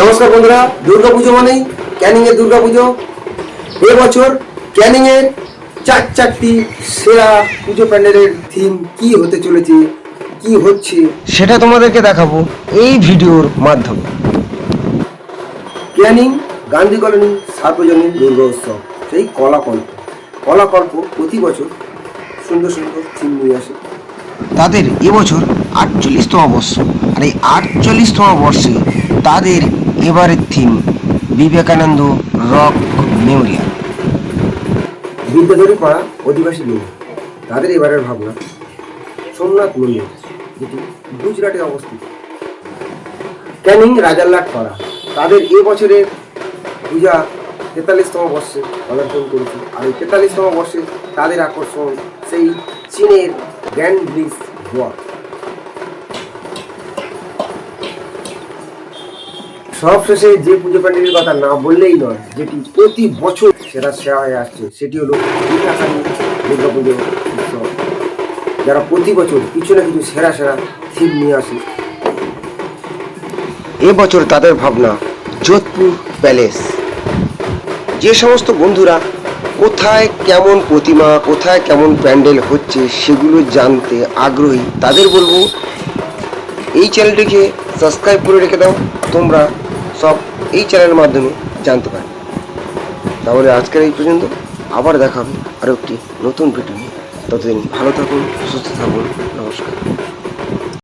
নমস্কার বন্ধুরা দুর্গাপুজো মানেই ক্যানিং এর দুর্গাপুজো। এবছর ক্যানিং এর চার চারটি সেরা পুজো প্যান্ডেলের থিম কি হতে চলেছে কি হচ্ছে? সেটা তোমাদেরকে দেখাবো এই ভিডিওর মাধ্যমে। ক্যানিং গান্ধী কলোনি সার্বজনীন দুর্গা উৎসব সেই কলাকল্প। কলাকল্প প্রতি বছর সুন্দর সুন্দর থিম নিয়ে আসে। তাদের এবছর আটচল্লিশতম বর্ষ আর এই আটচল্লিশতম বর্ষে তাদের এবারের theme Vivekananda rock memorial Bidyadhari পাড়া অধিবাসী লোক তাদের এবারের ভাবনা, সোমনাথ মন্দির, যেটি গুজরাটে অবস্থিত। ক্যানিং রাজারলাট পাড়া, তাদের এ বছরের পূজা তেতাল্লিশতম বর্ষে পদার্পণ করেছে। আর এই তেতাল্লিশতম বর্ষে তাদের আকর্ষণ সেই চীনের গ্র্যান্ড ব্রিজ গোয়া। সবশেষে যে পুজো প্যান্ডেলের কথা না বললেই নয়, যেটি প্রতি বছর সেরা সেরা হয়ে আসছে, সেটি হলো দুর্গা পুজো উৎসব। যারা প্রতি বছর কিছু না কিছু সেরা সেরা থিম নিয়ে আসে। এবছর তাদের ভাবনা যোধপুর প্যালেস। যে সমস্ত বন্ধুরা কোথায় কেমন প্রতিমা, কোথায় কেমন প্যান্ডেল হচ্ছে সেগুলো জানতে আগ্রহী, তাদের বলব, এই চ্যানেলটিকে সাবস্ক্রাইব করে রেখে দাও। তোমরা সব এই চ্যানেলের মাধ্যমে জানতে পারেন তাহলে আজকের এই পর্যন্ত, আবার দেখা হবে আরও একটি নতুন ভিডিও নিয়ে। ততদিন ভালো থাকুন, সুস্থ থাকুন, নমস্কার।